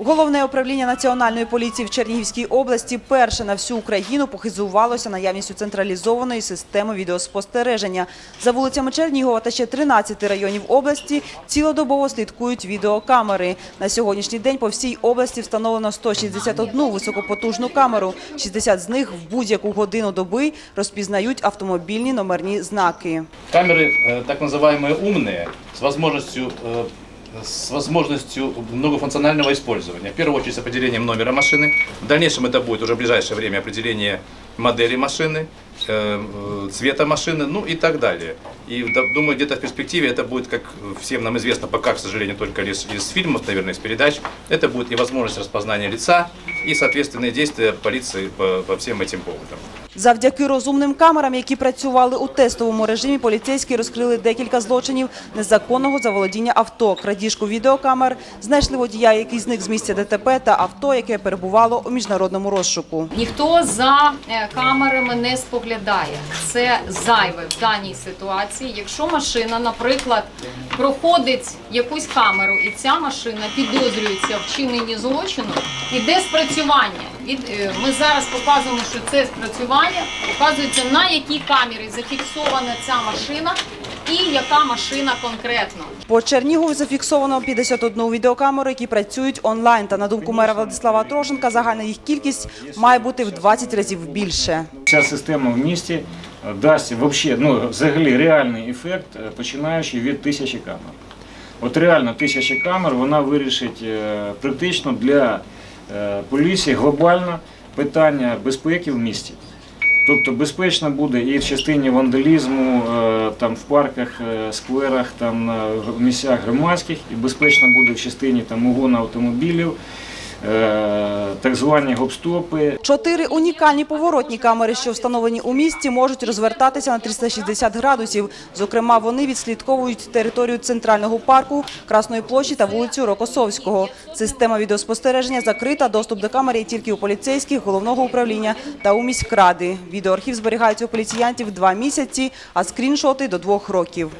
Головне управління національної поліції в Чернігівській області перше на всю Україну похизувалося наявністю централізованої системи відеоспостереження. За вулицями Чернігова та ще 13 районів області цілодобово слідкують відеокамери. На сьогоднішній день по всій області встановлено 161 високопотужну камеру. 60 з них в будь-яку годину доби розпізнають автомобільні номерні знаки. Камеры э, так называемые умные, с возможностью, э, с возможностью многофункционального использования. В первую очередь с определением номера машины. В дальнейшем это будет уже в ближайшее время определение модели машины, э, э, цвета машины, ну и так далее. И думаю, где-то в перспективе это будет, как всем нам известно, пока, к сожалению, только лишь из фильмов, наверное, из передач, это будет невозможность распознания лица и соответственные действия полиции по, по всем этим поводам. Завдяки розумним камерам, які працювали у тестовому режимі, поліцейські розкрили декілька злочинів незаконного заволодіння авто, крадіжку відеокамер, знайшли водія, який зник з місця ДТП, та авто, яке перебувало у міжнародному розшуку. Ніхто за е, камерами не споглядає. Це зайве в даній ситуації. Якщо машина, наприклад, проходить якусь камеру, і ця машина підозрюється в вчиненні злочину, іде спрацювання. Від- е, Ми зараз показуємо, що це спрацювання показується на якій камері зафіксована ця машина і яка машина конкретно. По Чернігову зафіксовано 51 відеокамеру, які працюють онлайн. Та на думку мера Владислава Трошенка, загальна їх кількість має бути в 20 разів більше. Ця система в місті е, дасть вообще, ну, взагалі реальний ефект, е, починаючи від тисячі камер. От реально тисяча камер вона вирішить практично для е, поліції глобально питання безпеки в місті. Тобто безпечно буде і в частині вандалізму, е, там в парках, е, скверах, там в місцях громадських, і безпечно буде в частині там угону автомобілів, так звані гопстопи, Чотири унікальні поворотні камери, що встановлені у місті, можуть розвертатися на 360 градусів. Зокрема, вони відслідковують територію центрального парку, Красної площі та вулицю Рокосовського. Система відеоспостереження закрита. Доступ до камер є тільки у поліцейських, головного управління та у міськради. Відеоархів зберігається у поліціянтів два місяці, а скріншоти – до двох років.